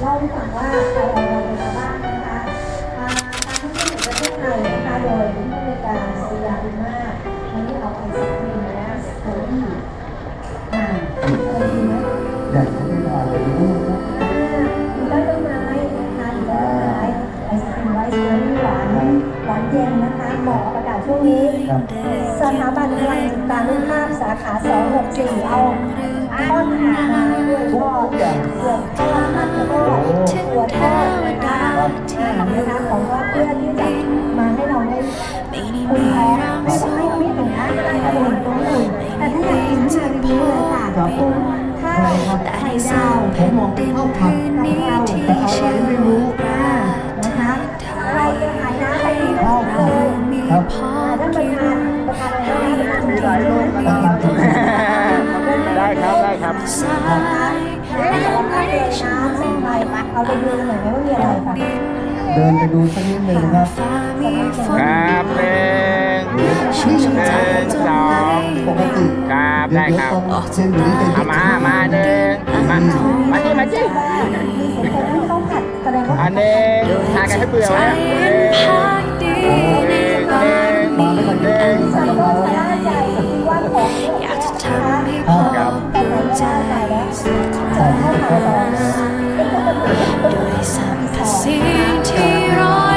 เล่าให้ฟังว่าเรเราเป็นมาบ้างนะคะอ่าการท่องเที่ยวแห่งประเทศไทยนะคะโดยผู้บริการสยามดีมากวันนี้เอาไอศครีมและสตรอเบอรี่อ่าอะไรดีไหมอยากให้ได้ทาเลยลูกครับอยู่ใต้ต้นไม้นะคะอยู่ใต้ต้นไม้ไอศครีมไรซ์เบอร์รี่หวานหวานเย็นนะคะเหมาะกับอากาศช่วงนี้ สถาบันพลังจิตตานุภาพสาขา 264 เอา ต้นหามาด้วยทอดเสือกทอดมันทอดหัวทอดนะคะอ่านะคะของว่าเพื่อที่จะมาให้เราได้อุ่นท้องไม่ต้องให้ไม่ถึงนะอุ่นตรงอุ่นแต่ถ้าอยากกินชาดีเลยค่ะคุณข้าวไข่ดาวผมมองเป็นข้าวผัดกะเพราแต่อะไรไม่รู้อ่าน เดินไปดูสักนิดหนึ่งครับครับหนึ่งหนึ่งสองปกติครับได้ครับเยวตอนเช่นอยู่นี่จะเอามา มาหนึ่งมามาจี้มาจี้ว่ามีสินค้าที่เขาผัดแสดงว่าอันหนึ่งทานกันให้เบื่อไว้นะหนึ่งหนึ่งหนึ่งหนึ่งสันโดษสาราใจที่ว่าของอยากจะทำให้ครับแต่ไหนไม่ได้ใจแล้วใจให้ขาย ต่อสิ่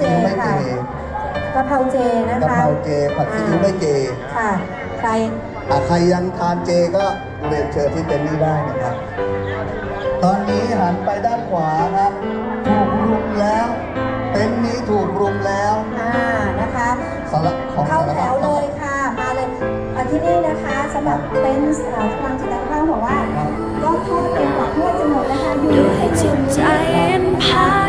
เจซีอิ๊วไม่เจค่ะกะเพราเจนะกะคะเพราเจผัดซีอิ๊วไม่เจค่ะ ใครอะใครยังทานเจก็เรียนเชิญที่เต็นท์นี้ได้นะครับ ตอนนี้หันไปด้านขวาครับ ถูกรุมแล้ว เต็นท์นี้ถูกรุมแล้วอ่านะคะ สารของเข้าสารแถพัดวเลยค่ะ มาเลยอะที่นี่นะคะสำหรับเต็นท์อ่าพลังจิตภาพบอกว่า ก็ทอดเป็นกว่าเพื่อจะหมดนะคะอยู่ด้วยให้จิจุตดใจอันพัก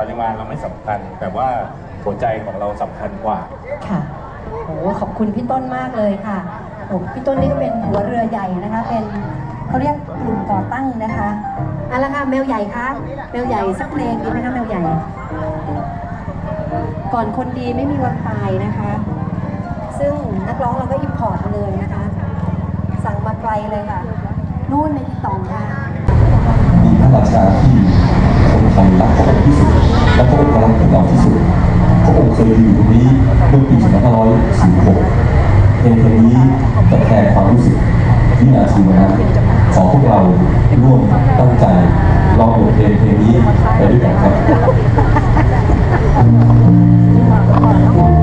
ปริมาณเราไม่สำคัญ แต่ว่าหัวใจของเราสำคัญกว่า ค่ะโอ้โหขอบคุณพี่ต้นมากเลยค่ะโอ้พี่ต้นนี่ก็เป็นหัวเรือใหญ่นะคะ เป็นเขาเรียกกลุ่มก่อตั้งนะคะเอาละค่ะแมวใหญ่คะแมวใหญ่สักเพลงดีไหมคะแมวใหญ่ ก่อนคนดีไม่มีวันตายนะคะ ซึ่งนักร้องเราก็อิมพอร์ตมาเลยนะคะ สั่งมาไกลเลยค่ะนู่นใน เคยอยู่ตรงนี้เมื่อปี2546เพลงเพลงนี้จะแทนความรู้สึกวินาทีนั้นขอพวกเราร่วมตั้งใจลองบทเพลงเพลงนี้ไปด้วยกันครับ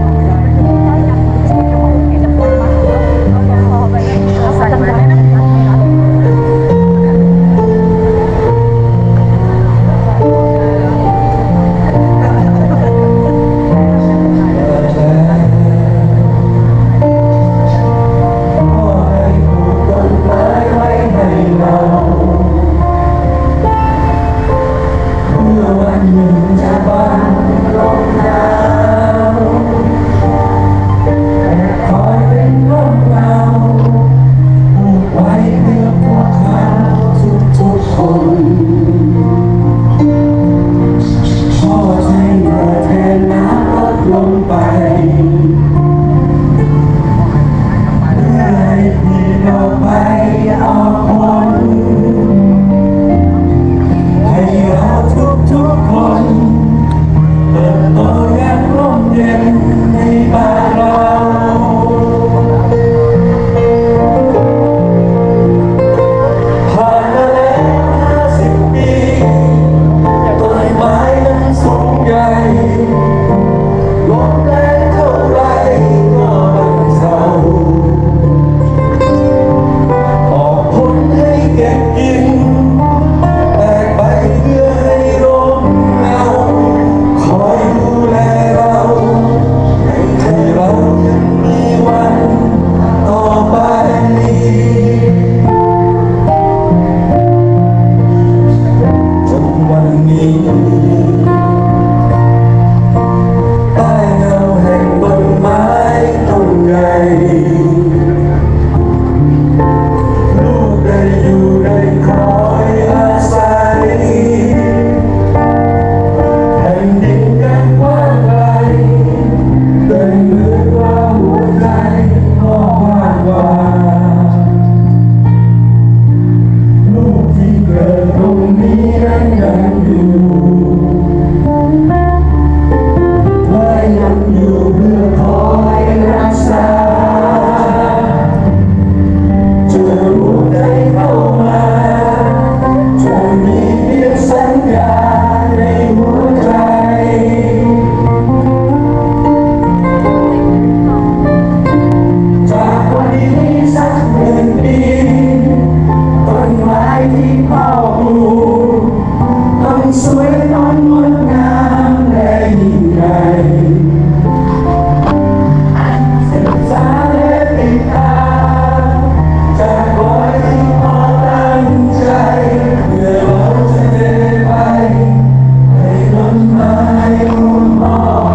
الله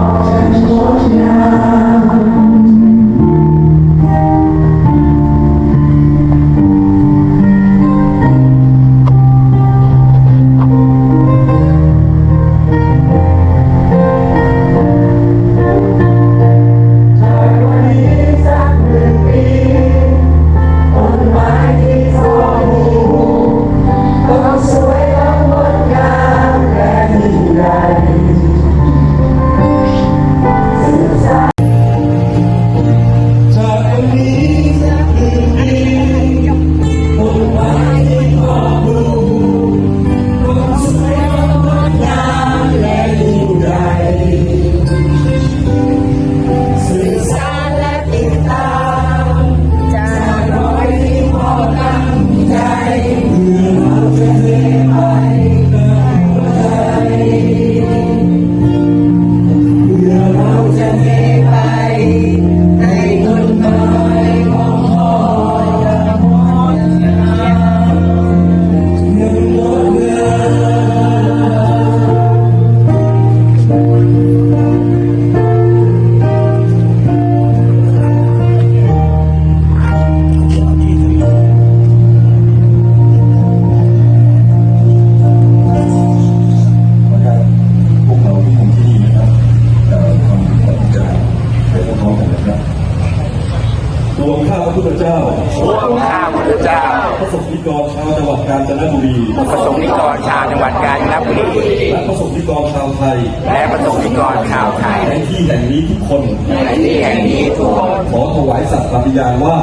สงฆ์นิกรชาวจังหวัดกาญจนบุรีประสงค์นิกรชาวจังหวัดกาญจนบุรีและพระสงฆ์นิกรชาวไทย และประสงค์นิกรชาวไทยในที่แห่งนี้ทุกคนในที่แห่งนี้ทุกคนขอถวายสัตย์ปฏิญาณว่า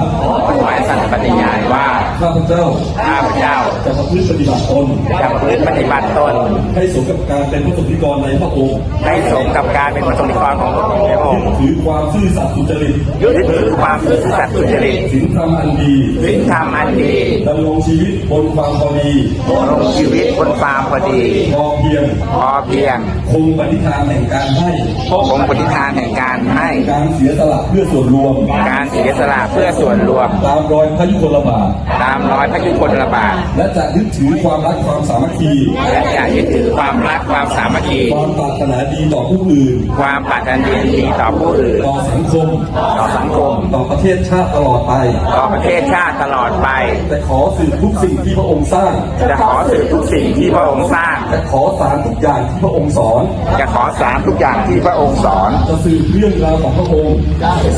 ถวายสัตย์ปฏิญาณว่า ข้าพเจ้า ข้าพเจ้า จะประพฤติปฏิบัติตน จะพื้นปฏิบัติตน ให้สมกับการเป็นพระสงฆ์นิกรในพระองค์ ให้สมกับการเป็นประสงค์นิกรของพระองค์ในพระองค์ถือความซื่อสัตย์สุจริตยึดถือความซื่อสัตย์สุจริตศีลธรรมอันดีศีลธรรมอันดีดำรงชีวิตบนความพอดีดำรงชีวิตบนความพอดี พอเพียง พอเพียง คงปฏิทานแห่งการให้คงปฏิทานแห่งการให้ การเสียสละเพื่อส่วนรวม การเสียสละเพื่อส่วนรวม ตามรอยพระยุคลบาทตามร้อยพระยุคลบาทและจะยึดถือความรักความสามัคคีและอย่ายึดถือความรักความสามัคคีความปรารถนาดีต่อผู้อื่น ความปรารถนาดีต่อผู้อื่น ต่อสังคม ต่อสังคม ต่อประเทศชาติตลอดไป ต่อประเทศชาติตลอดไปแต่ขอสื่อทุกสิ่งที่พระองค์สร้าง จะขอสืบทุกสิ่งที่พระองค์สร้าง จะขอสารทุกอย่างที่พระองค์สอน จะขอสารทุกอย่างที่พระองค์สอน จะสืบเรื่องราวของพระองค์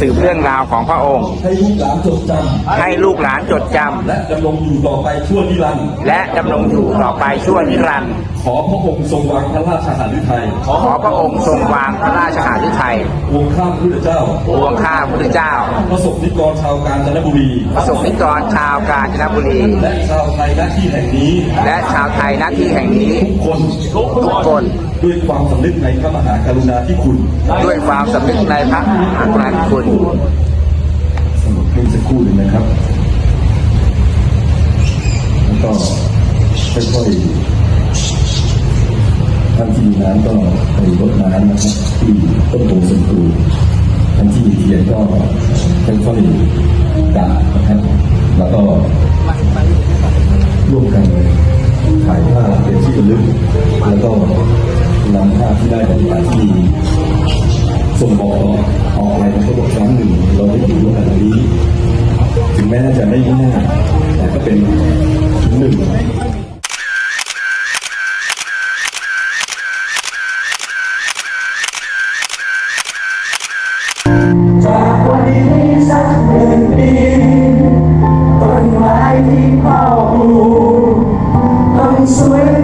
สืบเรื่องราวของพระองค์ ให้ลูกหลานจดจให้ลูกหลานจดจำำและดำรงอยู่ต่อไปชั่วนิรันดร์และดำรงอยู่ต่อไปชั่วนิรันดร์ขอพระองค์ทรงวางพระราชหฤทัยขอพระองค์ทรงวางพระราชหฤทัยวงข้ามพระพุทธเจ้าปวงข้าพุทธเจ้าพระสงฆ์นิกรชาวกาญจนบุรี ประสงค์นิกรชาวกาญจนบุรี และชาวไทยหน้าที่แห่งนี้ และชาวไทยหน้าที่แห่งนี้ ทุกคนทุกคนด้วยความสำนึกในพระมหากรุณาธิคุณ ด้วยความสำนึกในพระมหากรุณาธิคุณสงบเพียงสักครู่หนึ่งนะครับ แล้วก็ค่อยๆ ท่านที่มีน้ำก็ไปรดน้ำนะครับที่ต้นโพสันตูท่านที่มีเทียนก็ค่อยๆดับนะครับแล้วก็ร่วมกันถ่ายภาพเป็นที่ระลึกแล้วก็นำภาพที่ได้ปฏิบัติที่ส่งบอกออกไปทั้งหมดครั้งหนึ่งเราได้อยู่ร่วมกันตรงนี้ ถึงแม้จะไม่ง่ายแต่ก็เป็น ที่พ่อผูต้องสวย